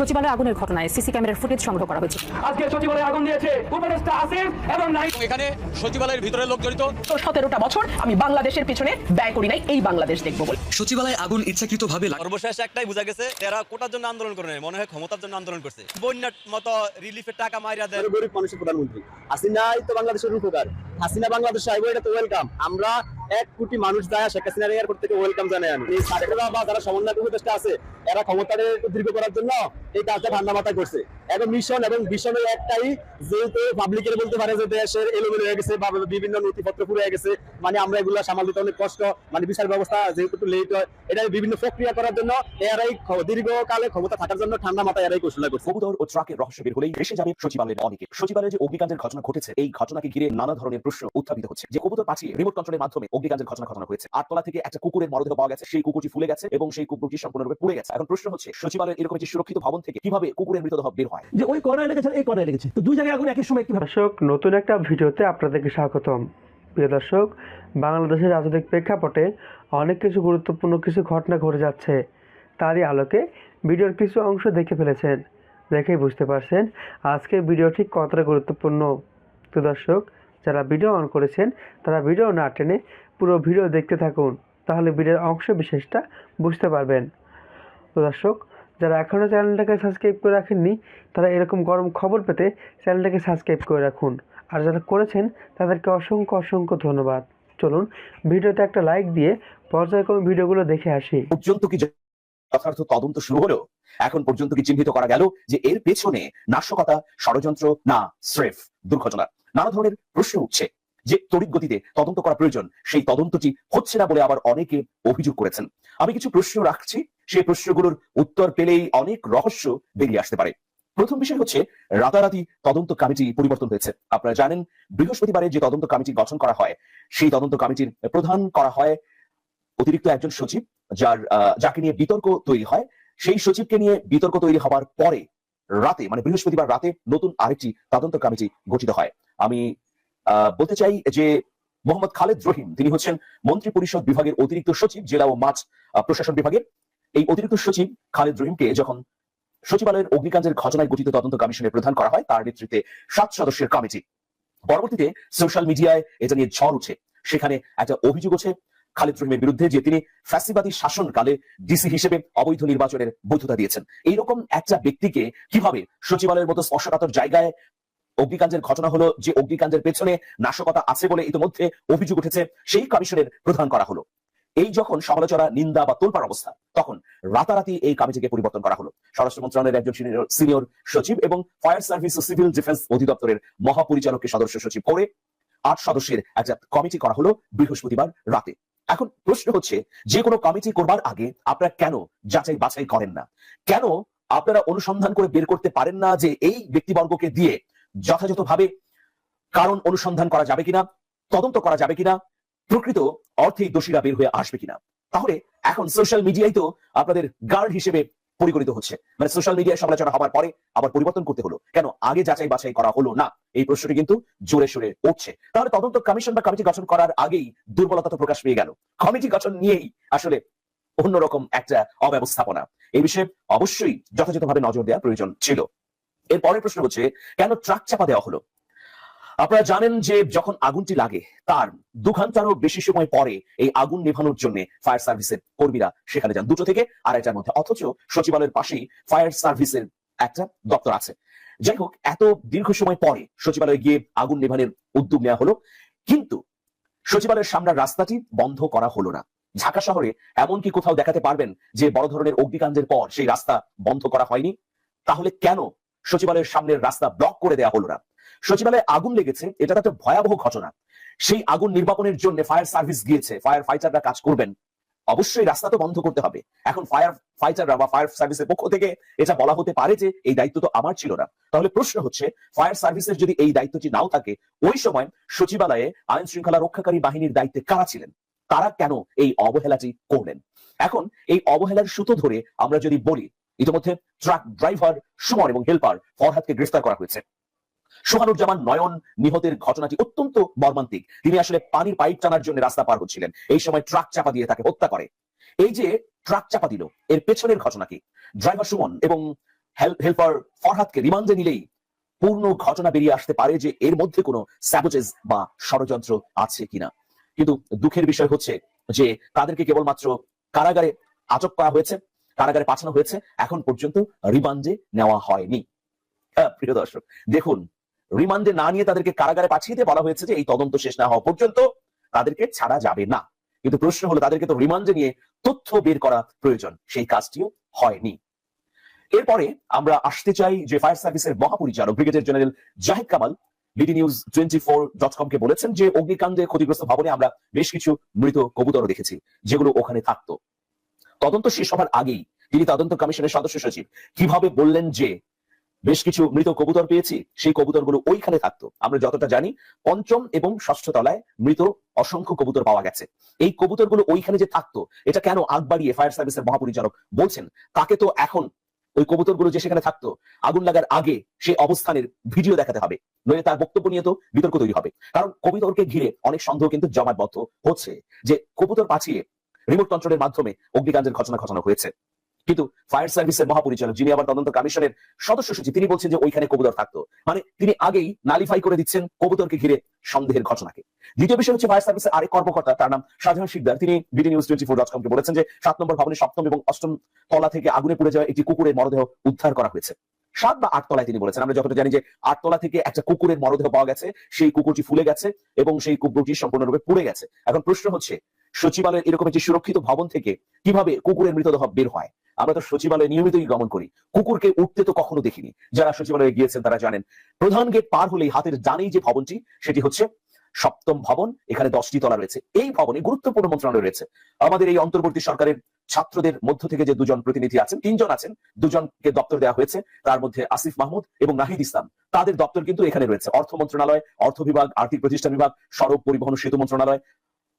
সচিবালয় আগুনের ঘটনায় সিসি ক্যামেরার ফুটেজ সংগ্রহ করা হয়েছে। আজকে সচিবালয়ে আগুন দিয়েছে উপদেষ্টা আসিফ এবং নাই এখানে সচিবালয়ের ভিতরে লোক জড়িত। তো সতেরোটা বছর আমি বাংলাদেশের পিছনে ব্যয় করি নাই এই বাংলাদেশ দেখব বলে। সচিবালয় আগুন ইচ্ছাকৃতভাবে লাগা- সর্বশেষ একটাই বোঝা গেছে এরা কোটার জন্য আন্দোলন করে মনে হয় ক্ষমতার জন্য আন্দোলন করছে। বন্যার মতো রিলিফের টাকা মাইরা দেয় গরিব মানুষের প্রধানমন্ত্রী। হাসিনাই তো বাংলাদেশের উপকার হাসিনা বাংলাদেশ আইবো এটা তো ওয়েলকাম আমরা এক কোটি মানুষ যায় শেখ হাসিনার এয়ারপোর্ট থেকে ওয়েলকাম জানাই আমি এই সারেরা বা যারা সমন্বয় উপদেষ্টা আছে এরা ক্ষমতার একটু দীর্ঘ করার জন্য এই কাজটা ঠান্ডা মাথায় করছে। এবং মিশন এবং ভিশনের একটাই যেহেতু পাবলিকের বলতে পারে যে দেশের এলোমেলো হয়ে গেছে, বা বিভিন্ন নথিপত্র পুরো হয়ে গেছে। মানে আমরা এগুলো সামাল দিতে অনেক কষ্ট। মানে বিচার ব্যবস্থা যেহেতু একটু লেট হয় এটা বিভিন্ন প্রক্রিয়া করার জন্য এরাই দীর্ঘকালে ক্ষমতা থাকার জন্য ঠান্ডা মাথায় এরাই কৌশল করছে। কবুতর ও ট্রাকের রহস্য বের হলেই এসে যাবে সচিবালয়ের অনেকে। সচিবালয়ে যে অগ্নিকাণ্ডের ঘটনা ঘটেছে, এই ঘটনাকে ঘিরে নানা ধরনের প্রশ্ন উত্থাপিত হচ্ছে। যে কবুতর পাঠিয়ে রিমোট কন্ট্রোলের মাধ্যমে অগ্নিকাণ্ডের ঘটনা ঘটনা হয়েছে আটতলা থেকে একটা কুকুরের মরদেহ পাওয়া গেছে। সেই কুকুরটি ফুলে গেছে এবং সেই কুকুরটি সম্পূর্ণরূপে পুড়ে গেছে। এখন প্রশ্ন হচ্ছে, সচিবালয়ের এরকম একটি সুরক্ষিত ভবন থেকে কীভাবে কুকুরের মৃতদেহ বের হয়। যে ওই কর্নারে লেগেছে এই কর্নারে লেগেছে। তো দুই জায়গায় আগুন একই সময় কীভাবে দর্শক নতুন একটা ভিডিওতে আপনাদেরকে স্বাগতম। প্রিয় দর্শক বাংলাদেশের রাজনৈতিক প্রেক্ষাপটে অনেক কিছু গুরুত্বপূর্ণ কিছু ঘটনা ঘটে যাচ্ছে। তারই আলোকে ভিডিওর কিছু অংশ দেখে ফেলেছেন। দেখেই বুঝতে পারছেন আজকের ভিডিও ঠিক কতটা গুরুত্বপূর্ণ। তো দর্শক যারা ভিডিও অন করেছেন তারা ভিডিও না টেনে পুরো ভিডিও দেখতে থাকুন। তাহলে ভিডিওর অংশ বিশেষটা বুঝতে পারবেন। তো দর্শক যারা এখনও চ্যানেলটাকে সাবস্ক্রাইব করে রাখেননি, তারা এরকম গরম খবর পেতে চ্যানেলটাকে সাবস্ক্রাইব করে রাখুন। আর যারা করেছেন, তাদেরকে অসংখ্য অসংখ্য ধন্যবাদ। চলুন, ভিডিওতে একটা লাইক দিয়ে পর্যায়ক্রমে ভিডিওগুলো দেখে আসি। পর্যন্ত কি যথার্থ তদন্ত শুরু হলো? এখন পর্যন্ত কি চিহ্নিত করা গেল যে এর পেছনে নাশকতা, ষড়যন্ত্র না, স্রেফ দুর্ঘটনা? নানা ধরনের প্রশ্ন উঠছে। যে তড়িৎ গতিতে তদন্ত করা প্রয়োজন, সেই তদন্তটি হচ্ছে না বলে আবার অনেকে অভিযোগ করেছেন। আমি কিছু প্রশ্ন রাখছি, সেই প্রশ্নগুলোর উত্তর পেলেই অনেক রহস্য বেরিয়ে আসতে পারে। প্রথম বিষয় হচ্ছে, রাতারাতি তদন্ত কমিটি পরিবর্তন হয়েছে। আপনারা জানেন, বৃহস্পতিবারে যে তদন্ত কমিটি গঠন করা হয়, সেই তদন্ত কমিটির প্রধান করা হয় অতিরিক্ত একজন সচিব, যার যাকে নিয়ে বিতর্ক তৈরি হয়। সেই সচিবকে নিয়ে বিতর্ক তৈরি হওয়ার পরে রাতে মানে বৃহস্পতিবার রাতে নতুন আরেকটি তদন্ত কমিটি গঠিত হয়। আমি বলতে চাই যে মোহাম্মদ খালেদ রহিম, তিনি হচ্ছেন মন্ত্রী পরিষদ বিভাগের অতিরিক্ত সচিব, জেলা ও মাছ প্রশাসন বিভাগের এই অতিরিক্ত সচিব খালেদ রহিমকে যখন সচিবালয়ের অগ্নিকাণ্ডের ঘটনায় গঠিত তদন্ত কমিশনের প্রধান করা হয়, তার নেতৃত্বে সাত সদস্যের কমিটি। পরবর্তীতে সোশ্যাল মিডিয়ায় এটা নিয়ে ঝড় উঠে সেখানে একটা অভিযোগ আছে খালিদ রহিমের বিরুদ্ধে যে তিনি ফ্যাসিবাদী শাসনকালে ডিসি হিসেবে অবৈধ নির্বাচনের বৈধতা দিয়েছেন। এইরকম একটা ব্যক্তিকে কীভাবে সচিবালয়ের মতো স্পর্শকাতর জায়গায় অগ্নিকাণ্ডের ঘটনা হলো যে অগ্নিকাণ্ডের পেছনে নাশকতা আছে বলে ইতিমধ্যে অভিযোগ উঠেছে, সেই কমিশনের প্রধান করা হলো। এই যখন সমালোচনা, নিন্দা বা তোলপার অবস্থা, তখন রাতারাতি এই কমিটিকে পরিবর্তন করা হলো। স্বরাষ্ট্র মন্ত্রণালয়ের একজন সিনিয়র সচিব এবং ফায়ার সার্ভিস ও সিভিল ডিফেন্স অধিদপ্তরের মহাপরিচালককে সদস্য সচিব করে আট সদস্যের একটা কমিটি করা হলো বৃহস্পতিবার রাতে। এখন প্রশ্ন হচ্ছে, যে কোনো কমিটি করবার আগে আপনারা কেন যাচাই বাছাই করেন না? কেন আপনারা অনুসন্ধান করে বের করতে পারেন না যে এই ব্যক্তিবর্গকে দিয়ে যথাযথভাবে কারণ অনুসন্ধান করা যাবে কিনা, তদন্ত করা যাবে কিনা, প্রকৃত অর্থে দোষীরা বের হয়ে আসবে কিনা। তাহলে এখন সোশ্যাল মিডিয়ায় তো আপনাদের গার্ড হিসেবে পরিগণিত হচ্ছে। মানে সোশ্যাল মিডিয়ায় সমালোচনা হওয়ার পরে আবার পরিবর্তন করতে হলো। কেন? আগে যাচাই বাছাই করা হলো না। এই প্রশ্নটি কিন্তু জোরে সোরে উঠছে। তাহলে তদন্ত কমিশন বা কমিটি গঠন করার আগেই দুর্বলতা তো প্রকাশ পেয়ে গেল। কমিটি গঠন নিয়েই আসলে অন্যরকম একটা অব্যবস্থাপনা। এই বিষয়ে অবশ্যই যথাযথভাবে নজর দেওয়া প্রয়োজন ছিল। এর পরের প্রশ্ন হচ্ছে, কেন ট্রাক চাপা দেওয়া হলো? আপনারা জানেন যে যখন আগুনটি লাগে, তার দু ঘন্টারও বেশি সময় পরে এই আগুন নেভানোর জন্য ফায়ার সার্ভিসের কর্মীরা সেখানে যান। দুটো থেকে আড়াইটার মধ্যে। অথচ সচিবালয়ের পাশেই ফায়ার সার্ভিসের একটা দপ্তর আছে। যাই হোক, এত দীর্ঘ সময় পরে সচিবালয়ে গিয়ে আগুন নেভানোর উদ্যোগ নেওয়া হলো। কিন্তু সচিবালয়ের সামনের রাস্তাটি বন্ধ করা হলো না। ঢাকা শহরে এমন কি কোথাও দেখাতে পারবেন যে বড় ধরনের অগ্নিকাণ্ডের পর সেই রাস্তা বন্ধ করা হয়নি? তাহলে কেন সচিবালয়ের সামনের রাস্তা ব্লক করে দেওয়া হলো না। সচিবালয়ে আগুন লেগেছে, এটা একটা ভয়াবহ ঘটনা। সেই আগুন নির্বাপনের জন্য ফায়ার সার্ভিস গিয়েছে ফায়ার ফাইটাররা কাজ করবেন। অবশ্যই রাস্তা তো বন্ধ করতে হবে। এখন ফায়ার ফাইটাররা বা ফায়ার সার্ভিসের পক্ষ থেকে এটা বলা হতে পারে যে, এই দায়িত্ব তো আমার ছিল না। তাহলে প্রশ্ন হচ্ছে ফায়ার সার্ভিসের যদি এই দায়িত্বটি নাও থাকে, ওই সময় সচিবালয়ে আইন শৃঙ্খলা রক্ষাকারী বাহিনীর দায়িত্বে কারা ছিলেন? তারা কেন এই অবহেলাটি করলেন? এখন এই অবহেলার সুতো ধরে আমরা যদি বলি ইতিমধ্যে ট্রাক ড্রাইভার সুমন এবং হেল্পার ফরহাদকে গ্রেফতার করা হয়েছে। সোহানুজ্জামান নয়ন নিহতের ঘটনাটি অত্যন্ত মর্মান্তিক। তিনি আসলে পানির পাইপ টানার জন্য রাস্তা পার হচ্ছিলেন। এই সময় ট্রাক চাপা দিয়ে তাকে হত্যা করে। এই যে ট্রাক চাপা দিল, এর পেছনের ঘটনা কি? ড্রাইভার সুমন এবং হেল্পার ফরহাদকে রিমান্ডে নিলেই পূর্ণ ঘটনা বেরিয়ে আসতে পারে যে এর মধ্যে কোনো স্যাবোজেস বা ষড়যন্ত্র আছে কিনা। কিন্তু দুঃখের বিষয় হচ্ছে যে তাদেরকে কেবলমাত্র কারাগারে আটক করা হয়েছে। কারাগারে পাঠানো হয়েছে এখন পর্যন্ত রিমান্ডে নেওয়া হয়নি। হ্যাঁ, প্রিয় দর্শক দেখুন রিমান্ডে না নিয়ে তাদেরকে কারাগারে পাঠিয়ে দিয়ে বলা হয়েছে যে এই তদন্ত শেষ না হওয়া পর্যন্ত তাদেরকে ছাড়া যাবে না। কিন্তু প্রশ্ন হলো তাদেরকে তো রিমান্ডে নিয়ে তথ্য বের করা প্রয়োজন সেই কাজটিও হয়নি। এরপরে আমরা আসতে চাই যে ফায়ার সার্ভিসের মহাপরিচালক brigadier general Zahid Kamal BD news twenty four dot com কে বলেছেন যে অগ্নিকাণ্ডে ক্ষতিগ্রস্ত ভবনে আমরা বেশ কিছু মৃত কবুতর দেখেছি যেগুলো ওখানে থাকতো। তদন্ত শেষ হবার আগেই তিনি তদন্ত কমিশনের সদস্য সচিব। কীভাবে বললেন যে, বেশ কিছু মৃত কবুতর পেয়েছি, সেই কবুতরগুলো ওইখানে থাকতো। আমরা যতটা জানি, পঞ্চম এবং ষষ্ঠ তলায় মৃত অসংখ্য কবুতর পাওয়া গেছে। এই কবুতরগুলো ওইখানে যে থাকতো, এটা কেন আগ বাড়িয়ে ফায়ার সার্ভিসের মহাপরিচালক বলছেন? তাকে তো এখন ওই কবুতরগুলো যে সেখানে থাকতো, আগুন লাগার আগে সেই অবস্থানের ভিডিও দেখাতে হবে। নইলে তার বক্তব্য নিয়ে তো বিতর্ক তৈরি হবে। কারণ কবুতরকে ঘিরে অনেক সন্দেহ কিন্তু জমাটবদ্ধ হচ্ছে যে, কবুতর পাঠিয়ে রিমোট কন্ট্রোলের মাধ্যমে অগ্নিকাণ্ডের ঘটনা ঘটানো হয়েছে। কিন্তু ফায়ার সার্ভিসের মহাপরিচালক যিনি আবার তদন্ত কমিশনের সদস্য সচিব, তিনি বলছেন যে ওইখানে কবুতর থাকতো। মানে তিনি আগেই নালিফাই করে দিচ্ছেন কবুতরকে ঘিরে সন্দেহের ঘটনাকে। দ্বিতীয় বিষয় হচ্ছে ফায়ার সার্ভিসের আরেক কর্মকর্তা, তার নাম শাহজাহান শিকদার। তিনি BD news twenty four dot কমকে বলেছেন যে সাত নম্বর ভবনের সপ্তম এবং অষ্টম তলা থেকে আগুনে পুড়ে যাওয়া একটি কুকুরের মরদেহ উদ্ধার করা হয়েছে। সাত বা আট তলায় তিনি বলেছেন। আমরা যতটা জানি যে আট তলা থেকে একটা কুকুরের মরদেহ পাওয়া গেছে, সেই কুকুরটি ফুলে গেছে এবং সেই কুকুরটি সম্পূর্ণরূপে পুড়ে গেছে। এখন প্রশ্ন হচ্ছে সচিবালয়ের এরকম একটি সুরক্ষিত ভবন থেকে কীভাবে কুকুরের মৃতদেহ বের হয়? আমরা তো সচিবালয়ে নিয়মিতই গমন করি। কুকুরকে উঠতে তো কখনো দেখিনি। যারা সচিবালয়ে গিয়েছেন তারা জানেন। প্রধান গেট পার হলেই হাতের ডানেই যে ভবনটি, সেটি হচ্ছে সপ্তম ভবন। এখানে দশটি তলা রয়েছে। এই ভবনে গুরুত্বপূর্ণ মন্ত্রণালয় রয়েছে। আমাদের এই অন্তর্বর্তী সরকারের ছাত্রদের মধ্য থেকে যে দুজন প্রতিনিধি আছেন, তিনজন আছেন, দুজনকে দপ্তর দেওয়া হয়েছে। তার মধ্যে আসিফ মাহমুদ এবং নাহিদ ইসলাম। তাদের দপ্তর কিন্তু এখানে রয়েছে। অর্থ মন্ত্রণালয়, অর্থ বিভাগ, আর্থিক প্রতিষ্ঠান বিভাগ, সড়ক পরিবহন সেতু মন্ত্রণালয়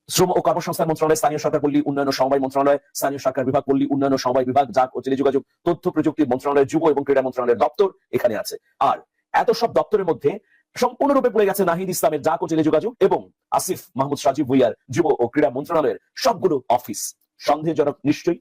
শ্রম ও কর্মসংস্থান মন্ত্রণালয়, স্থানীয় সরকার পল্লী উন্নয়ন ও সমবায় মন্ত্রণালয়, স্থানীয় সরকার বিভাগ পল্লী উন্নয়ন ও সমবায় বিভাগ ডাক ও টেলিযোগাযোগ, তথ্য প্রযুক্তি মন্ত্রণালয়, যুব এবং ক্রীড়া মন্ত্রণালয়ের দপ্তর এখানে আছে। আর এত সব দপ্তরের মধ্যে সম্পূর্ণরূপে পড়ে গেছে নাহিদ ইসলামের ডাক ও টেলিযোগাযোগ এবং আসিফ মাহমুদ সাজিব ভুইয়ার যুব ও ক্রীড়া মন্ত্রণালয়ের সবগুলো অফিস। সন্দেহজনক নিশ্চয়ই?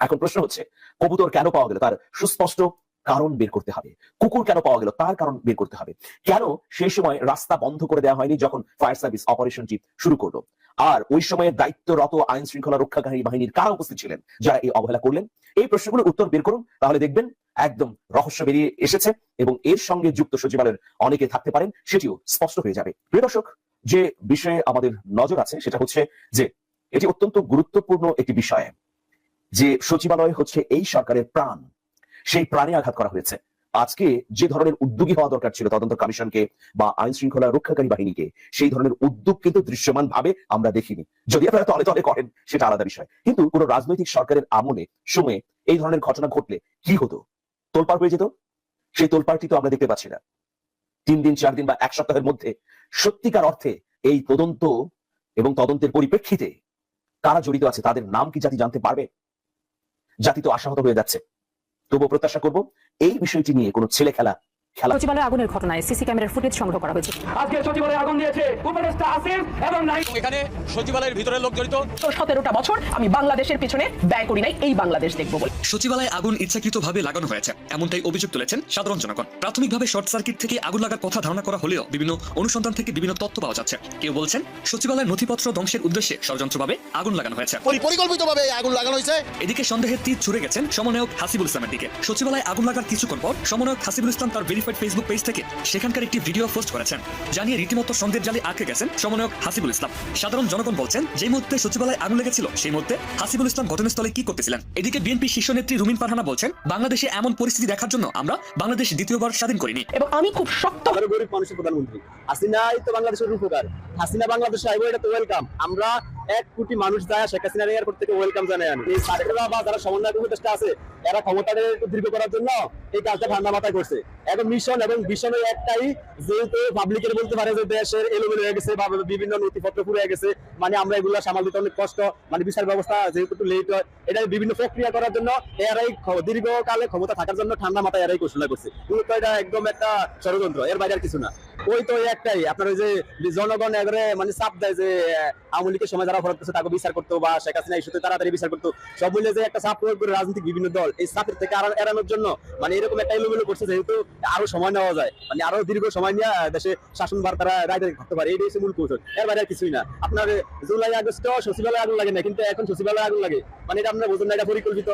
এখন প্রশ্ন হচ্ছে, কবুতর কেন পাওয়া গেল? তার সুস্পষ্ট কারণ বের করতে হবে। কুকুর কেন পাওয়া গেল? তার কারণ বের করতে হবে। কেন সেই সময় রাস্তা বন্ধ করে দেওয়া হয়নি যখন ফায়ার সার্ভিস অপারেশনটি শুরু করল? আর ওই সময়ে দায়িত্বরত আইন শৃঙ্খলা রক্ষাকারী বাহিনীর কারা উপস্থিত ছিলেন? যারা এই অবহেলা করলেন? এই প্রশ্নগুলোর উত্তর বের করুন, তাহলে দেখবেন একদম রহস্য বেরিয়ে এসেছে এবং এর সঙ্গে যুক্ত সচিবালয়ের অনেকে থাকতে পারেন, সেটিও স্পষ্ট হয়ে যাবে। প্রিয় দর্শক, যে বিষয়ে আমাদের নজর আছে সেটা হচ্ছে যে এটি অত্যন্ত গুরুত্বপূর্ণ একটি বিষয় যে সচিবালয় হচ্ছে এই সরকারের প্রাণ। সেই প্রাণে আঘাত করা হয়েছে। আজকে যে ধরনের উদ্যোগী হওয়া দরকার ছিল তদন্ত কমিশনকে বা আইন শৃঙ্খলা রক্ষাকারী বাহিনীকে, সেই ধরনের উদ্যোগ কিন্তু দৃশ্যমান ভাবে আমরা দেখিনি। যদি আপনারা তলে তলে করেন, সেটা আলাদা বিষয়। কিন্তু কোন রাজনৈতিক সরকারের আমলে সময়ে এই ধরনের ঘটনা ঘটলে কি হতো? তোলপাড় হয়ে যেত? সেই তোলপাড়টি তো আমরা দেখতে পাচ্ছি না। তিন দিন, চার দিন বা এক সপ্তাহের মধ্যে সত্যিকার অর্থে এই তদন্ত এবং তদন্তের পরিপ্রেক্ষিতে কারা জড়িত আছে, তাদের নাম কি জাতি জানতে পারবে? জাতি তো আশাহত হয়ে যাচ্ছে। তবুও প্রত্যাশা করব এই বিষয়টি নিয়ে কোনো ছেলে খেলা সচিবালয়ে আগুনের ঘটনায় সিসি ক্যামেরার ফুটেজ সংগ্রহ করা হয়েছে। আজকে সচিবালয়ে আগুন দিয়েছে। উপদেষ্টা আসিফ এবং নাই এখানে সচিবালয়ের ভিতরে লোক জড়িত। তো সতেরোটা বছর আমি বাংলাদেশের পিছনে ব্যয় করি নাই এই বাংলাদেশ দেখব বলে। সচিবালয়ে আগুন ইচ্ছাকৃতভাবে লাগানো হয়েছে এমনটাই অভিযোগ তুলেছেন সাধারণ জনগণ। প্রাথমিকভাবে শর্ট সার্কিট থেকে আগুন লাগার কথা ধারণা করা হলেও বিভিন্ন অনুসন্ধান থেকে বিভিন্ন তথ্য পাওয়া যাচ্ছে। কেউ বলছেন সচিবালয়ের নথিপত্র ধ্বংসের উদ্দেশ্যে ষড়যন্ত্রভাবে আগুন লাগানো হয়েছে। পরিকল্পিতভাবে আগুন লাগানো হয়েছে। এদিকে সন্দেহের তীর ছুড়ে গেছেন সমন্বয়ক হাসিবুল ইসলামের দিকে। সচিবালয়ে আগুন লাগার কিছুক্ষণ পর সমন্বয়ক হাসিবুল ইসলাম তার ভেরিফাইড ফেসবুক পেজ থেকে সেখানকার একটি ভিডিও পোস্ট করেছেন। জানিয়ে রীতিমতো সন্দেহের জালে আটকে গেছেন সমন্বয়ক হাসিবুল ইসলাম। সাধারণ জনগণ বলছেন যে মুহূর্তে সচিবালয়ে আগুন লেগেছিল সেই মুহূর্তে হাসিবুল ইসলাম ঘটনাস্থলে কি করতেছিলেন? এদিকে বিএনপি শীর্ষ নেত্রী রুমিন ফারহানা বলছেন বাংলাদেশে এমন পরিস্থিতি দেখার জন্য আমরা বাংলাদেশ দ্বিতীয়বার স্বাধীন করিনি। এবং আমি খুব শক্ত গরিব মানুষের প্রধানমন্ত্রী হাসিনাই তো বাংলাদেশের উপকার। হাসিনা বাংলাদেশ আইবো এটা তো ওয়েলকাম আমরা এক কোটি মানুষ যায়, শেখ হাসিনার এয়ারপোর্ট থেকে ওয়েলকাম জানাই আমি এই সারেরা বা যারা সমন্বয় উপদেষ্টা আছে, এরা ক্ষমতাটা একটু দীর্ঘ করার জন্য এই কাজটা ঠান্ডা মাথায় করছে। এখন মিশন এবং ওই একটাই, যেহেতু পাবলিকের বলতে পারে যে দেশের এলোমেলো হয়ে গেছে, বা বিভিন্ন নথিপত্র পুরো গেছে মানে আমরা এগুলো সামাল দিতে অনেক কষ্ট মানে বিচার ব্যবস্থা যেহেতু একটু লেট হয় এটা বিভিন্ন প্রক্রিয়া করার জন্য এরাই দীর্ঘকালে ক্ষমতা থাকার জন্য ঠান্ডা মাথায় এরাই ঘোষণা করছে। মূলত এটা একদম একটা ষড়যন্ত্র, এর বাইরে আর কিছু না। ওই তো একটাই। আপনার ওই যে জনগণ এবারে মানে চাপ দেয় যে আওয়ামী লীগের সময় যারা অপরাধ তাকে বিচার করতো বা শেখ হাসিনা ইস্যুতে তাড়াতাড়ি বিচার করতো সব মিলে যে একটা চাপ প্রয়োগ করে রাজনৈতিক বিভিন্ন দল এই চাপের থেকে আড়া- এড়ানোর জন্য মানে এরকম একটা এলোমেলো করছে যেহেতু আরও সময় নেওয়া যায়। মানে আরও দীর্ঘ সময় নিয়ে দেশে শাসনভার তারা রাজনীতি করতে পারে। এইটাই হচ্ছে মূল কৌশল। এর বাইরে আর কিছুই না। আপনার জুলাই, আগস্ট সচিবালয় আগুন লাগে না, কিন্তু এখন সচিবালয় আগুন লাগে। মানে এটা আপনার বোঝেন না, এটা পরিকল্পিত।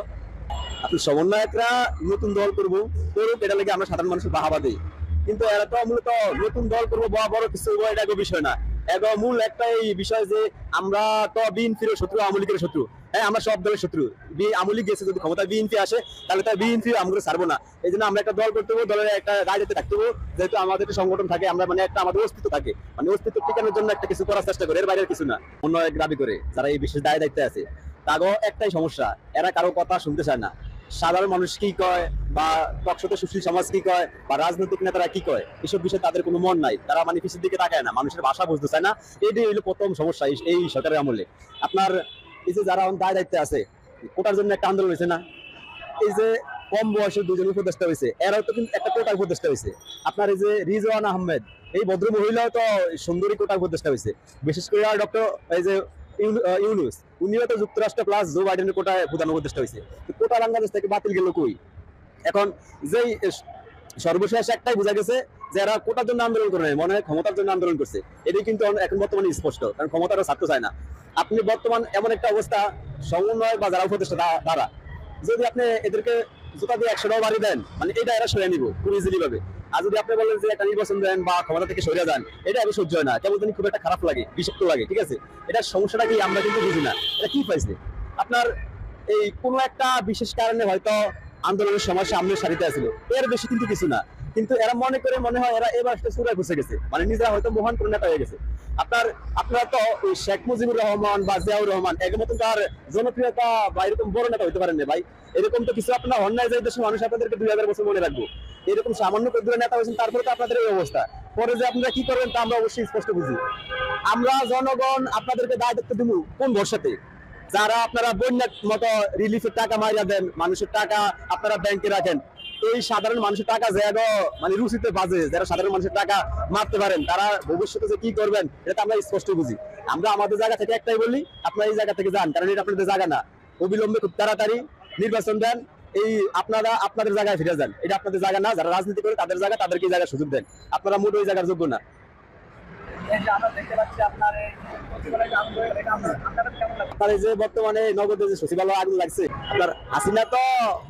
আপনি সমন্বয়করা নতুন দল করব করুক, এটা লাগে আমরা সাধারণ মানুষের বাহাবা দিই। কিন্তু এরা তো মূলত নতুন দল করব বড় বড় কিছু এটা বিষয় না। এগো মূল একটাই বিষয় যে, আমরা তো বিএনপির শত্রু, আওয়ামী লীগের শত্রু। হ্যাঁ আমরা সব দলের শত্রু। বি- আওয়ামী গেছে, যদি ক্ষমতা বিএনপি আসে, তাহলে তার বিএনপি আমরা ছাড়বো না। এই জন্য আমরা একটা দল করতে হব দলের একটা রাজনীতি থাকতে হব যেহেতু আমাদের একটা সংগঠন থাকে, আমরা মানে একটা আমাদের অস্তিত্ব থাকে। মানে অস্তিত্ব টিকানোর জন্য একটা কিছু করার চেষ্টা করি, এর বাইরে আর কিছু না। অন্য এক দাবি করে, যারা এই বিশেষ দায় দায়িত্বে আছে। তাগো একটাই সমস্যা, এরা কারও কথা শুনতে চায় না। সাধারণ মানুষ কি কয়? বা টকশতে সুশীল সমাজ কি কয় বা রাজনৈতিক নেতারা কি কয়, এসব বিষয়ে তাদের কোনো মন নাই। তারা মানে পিছের দিকে তাকায় না, মানুষের ভাষা বুঝতে চায় না। এটাই হলো প্রথম সমস্যা এই- সরকারের আমলে। আপনার এই যে যারা দায় দায়িত্বে আছে, কোটার জন্য একটা আন্দোলন হয়েছে না? এই যে কম বয়সে দুজন উপদেষ্টা হয়েছে, এরাও তো কিন্তু একটা কোটার উপদেষ্টা হয়েছে। আপনার এই যে রিজওয়ান আহমেদ, এই ভদ্র মহিলাও তো সুন্দরী কোটার উপদেষ্টা হয়েছে। বিশেষ করে ডক্টর এই যে ইউনু- ইউনুস, উনিও তো যুক্তরাষ্ট্র প্লাস জো বাইডেনের কোটায় প্রধান উপদেষ্টা হয়েছে। কোটা বাংলাদেশ থেকে বাতিল গেল কই? এখন যেই সর্বশেষ একটাই বোঝা গেছে যে এরা কোটার জন্য আন্দোলন করে নাই, মনে হয় ক্ষমতার জন্য আন্দোলন করছে। এটাই কিন্তু এখন বর্তমানে স্পষ্ট কারণ ক্ষমতাটা ছাড়তে চায় না। আপনি বর্তমান এমন একটা অবস্থা সমন্বয় বা যারা উপদেষ্টা তারা যদি আপনি এদেরকে জুতা দিয়ে একশো বাড়ি দেন মানে এটা এরা সরিয়ে নিব খুব ইজিলি ভাবে। আর যদি আপনি বলেন যে একটা নির্বাচন দেন বা ক্ষমতা থেকে সরিয়ে যান এটা আমি সহ্য হয় না। কেমন জানি খুব একটা খারাপ লাগে বিষাক্ত লাগে ঠিক আছে? এটা সমস্যাটা কি আমরা কিন্তু বুঝি না। এটা কি পাইছে আপনার এই কোনো একটা বিশেষ কারণে হয়তো আন্দোলনের সময় সামনে সারিতে আছিল। এর বেশি কিন্তু কিছু না। কিন্তু এরা মনে করে মনে হয় এরা এবার সুরায় ঘুষে গেছে। মানে নিজেরা হয়তো মহান কোনো নেতা হয়ে গেছে। আপনার, আপনারা তো ওই শেখ মুজিবুর রহমান বা জিয়াউর রহমান এর মতন তার জনপ্রিয়তা বা এরকম বড় নেতা হইতে পারেন ভাই। এরকম তো কিছু আপনার অন্যায় যে দেশের মানুষ আপনাদেরকে দুই হাজার বছর মনে রাখব। এরকম সামান্য কদ্দুরা নেতা হয়েছেন, তারপরে তো আপনাদের এই অবস্থা। পরে যে আপনারা কি করবেন তা আমরা অবশ্যই স্পষ্ট বুঝি। আমরা জনগণ আপনাদেরকে দায়িত্ব দিব কোন ভরসাতে? যারা আপনারা বন্যার মতো রিলিফের টাকা মারিয়া দেন, মানুষের টাকা আপনারা ব্যাংকে রাখেন এই সাধারণ মানুষের টাকা যে মানে রুচিতে বাজে, যারা সাধারণ মানুষের টাকা মারতে পারেন, তারা ভবিষ্যতে যে কি করবেন এটা আমরা স্পষ্ট বুঝি। আমরা আমাদের জায়গা থেকে একটাই বলি, আপনারা এই জায়গা থেকে যান, কারণ এটা আপনাদের জায়গা না। অবিলম্বে খুব তাড়াতাড়ি নির্বাচন দেন, এই আপনারা আপনাদের জায়গায় ফিরে যান। এটা আপনাদের জায়গা না, যারা রাজনীতি করে তাদের জায়গা, তাদেরকে এই জায়গায় সুযোগ দেন। আপনারা মোট ওই জায়গার যোগ্য না।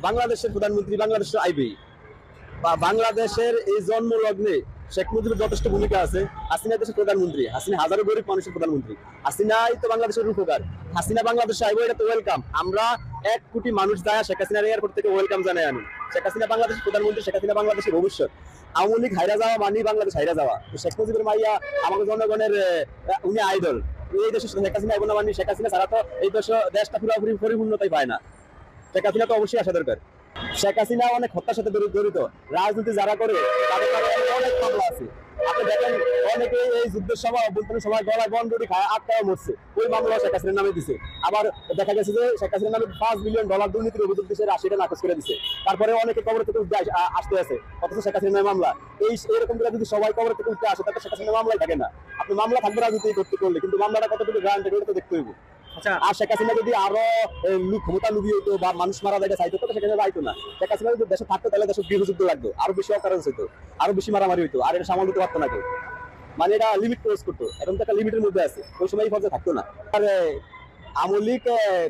বাংলাদেশের বাংলাদেশের এই জন্ম লগ্নে শেখ মুজিবের যথেষ্ট ভূমিকা আছে। হাসিনা দেশের প্রধানমন্ত্রী, হাসিনা হাজারো গরিব মানুষের প্রধানমন্ত্রী। হাসিনাই তো বাংলাদেশের উপকার হাসিনা বাংলাদেশে আইবো, এটা তো ওয়েলকাম আমরা এক কোটি মানুষ যায় শেখ হাসিনার এয়ারপোর্ট থেকে ওয়েলকাম জানাই আমি। শেখ হাসিনা বাংলাদেশের প্রধানমন্ত্রী, শেখ হাসিনা বাংলাদেশের ভবিষ্যৎ। আওয়ামী লীগ যাওয়া মানি বাংলাদেশ হাইরা যাওয়া। শেখ মুজিবের মাইয়া আমাদের জনগণের উনি আইডল এই দেশে শেখ হাসিনা এবং মানি শেখ হাসিনা ছাড়া তো এই দেশ, দেশটা পুরোপুরি পরিপূর্ণতাই পায় না। শেখ হাসিনা তো অবশ্যই আসা দরকার। শেখ হাসিনা অনেক হত্যার সাথে জড়িত- রাজনীতি যারা করে, তাদের অনেক মামলা আছে। আপনি দেখেন, অনেকে এই যুদ্ধের অভ্যন্তরীণ বন্ধুটি খায় মরছে। ওই মামলা শেখ হাসিনার নামে দিছে। আবার দেখা গেছে যে, শেখ হাসিনার নামে পাঁচ বিলিয়ন ডলার দুর্নীতির অভিযোগ আশিটা নাকচ করে দিছে। তারপরে অনেকে কবর থেকে উঠে আসতে আছে। অথচ শেখ হাসিনার মামলা। এই এরকম করে যদি সবাই কবর থেকে উঠে আসে, তাহলে শেখ হাসিনার মামলাই থাকে না। আপনি মামলা থাকবে রাজনীতি করতে করলে, কিন্তু মামলাটা কতটুকু গ্রান্ট এগুলো তো দেখতে হইব। আর শেখ হাসিনা যদি আরও ক্ষমতা লুবি হইতো বা মানুষ মারা জায়গায় চাইতো তো সেখানে যাইতো না। শেখ হাসিনা যদি দেশে থাকতো তাহলে দেশে গৃহযুদ্ধ লাগতো। আরও বেশি অকারেন্স হইতো। আরও বেশি মারামারি হইতো। আর এটা সামাল দিতে পারতো না কেউ। মানে এটা লিমিট ক্রস করতো। এখন তো একটা লিমিটের মধ্যে আছে। ওই সময় এই পর্যায়ে থাকতো না। আর এ,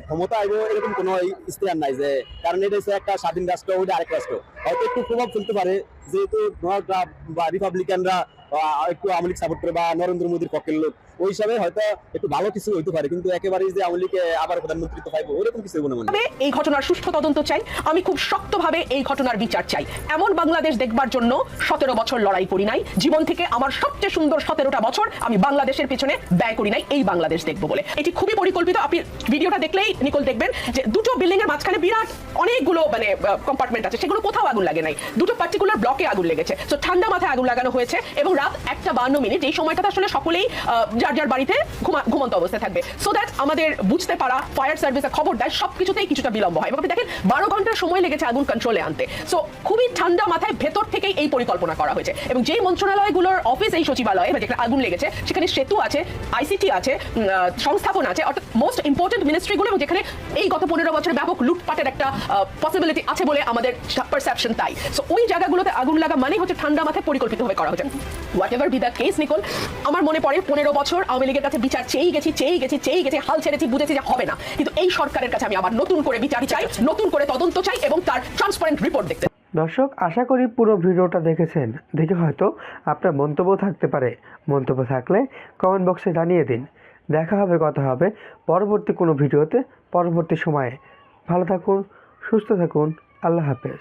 ক্ষমতা আইব এরকম কোনো ইস্তেহার নাই যে কারণ এটা হচ্ছে একটা স্বাধীন রাষ্ট্র ওইটা আরেক রাষ্ট্র। হয়তো একটু প্রভাব ফেলতে পারে যেহেতু রিপাবলিকানরা একটু আওয়ামী লীগ সাপোর্ট করে বা নরেন্দ্র মোদীর পক্ষের লোক ওই হিসাবে হয়তো একটু ভালো কিছু হইতে পারে, কিন্তু একেবারেই যে আওয়ামী লীগে আবার প্রধানমন্ত্রী পাইবো, ওরকম কিছু মনে। মনে এই ঘটনার সুষ্ঠু তদন্ত চাই, আমি খুব শক্তভাবে এই ঘটনার বিচার চাই। এমন বাংলাদেশ দেখবার জন্য সতেরো বছর লড়াই করি নাই, জীবন থেকে আমার সবচেয়ে সুন্দর সতেরোটা বছর আমি বাংলাদেশের পেছনে ব্যয় করি নাই, এই বাংলাদেশ দেখব বলে। এটি খুবই পরিকল্পিত, আপনি ভিডিওটা দেখলেই নিকল দেখবেন যে দুটো বিল্ডিং এর মাঝখানে বিরাট অনেকগুলো মানে কম্পার্টমেন্ট আছে, সেগুলো কোথাও আগুন লাগে নাই। দুটো পার্টিকুলার ব্লকে আগুন লেগেছে। তো ঠান্ডা মাথায় আগুন লাগানো হয়েছে এবং রাত একটা বান্ন মিনিট, এই সময়টাতে আসলে সকলেই যার যার বাড়িতে ঘুমন্ত অবস্থায় থাকবে। সো দ্যাট আমাদের বুঝতে পারা ফায়ার সার্ভিসে খবর দেয়, সবকিছুতেই কিছুটা বিলম্ব হয়। এবং আপনি দেখেন, বারো ঘণ্টা সময় লেগেছে আগুন কন্ট্রোলে আনতে। সো খুবই ঠান্ডা মাথায় ভেতর থেকেই এই পরিকল্পনা করা হয়েছে। এবং যেই মন্ত্রণালয়গুলোর অফিস এই সচিবালয়ে, বা যেখানে আগুন লেগেছে, সেখানে সেতু আছে আইসিটি আছে সংস্থাপন আছে, অর্থাৎ মোস্ট ইম্পর্টেন্ট মিনিস্ট্রিগুলো এবং যেখানে এই গত পনেরো বছরে ব্যাপক লুটপাটের একটা পসিবিলিটি আছে বলে আমাদের পারসেপশন তাই। সো ওই জায়গাগুলোতে আগুন লাগা মানে হচ্ছে ঠান্ডা মাথায় পরিকল্পিতভাবে করা হয়েছে whatever be the case নিকল আমার মনে পড়ে পনেরো বছর আওয়ামী লীগের কাছে বিচার চেয়েই গেছি চেয়েই গেছি চেয়েই গেছি, হাল ছেড়েছি, বুঝেছি যে হবে না। কিন্তু এই সরকারের কাছে আমি আবার নতুন করে বিচার চাই, নতুন করে তদন্ত চাই এবং তার ট্রান্সপারেন্ট রিপোর্ট দেখতে দর্শক, আশা করি পুরো ভিডিওটা দেখেছেন। দেখে হয়তো আপনার মন্তব্য থাকতে পারে। মন্তব্য থাকলে কমেন্ট বক্সে জানিয়ে দিন। দেখা হবে, কথা হবে পরবর্তী কোনো ভিডিওতে, পরবর্তী সময়ে। ভালো থাকুন, সুস্থ থাকুন। আল্লাহ হাফেজ।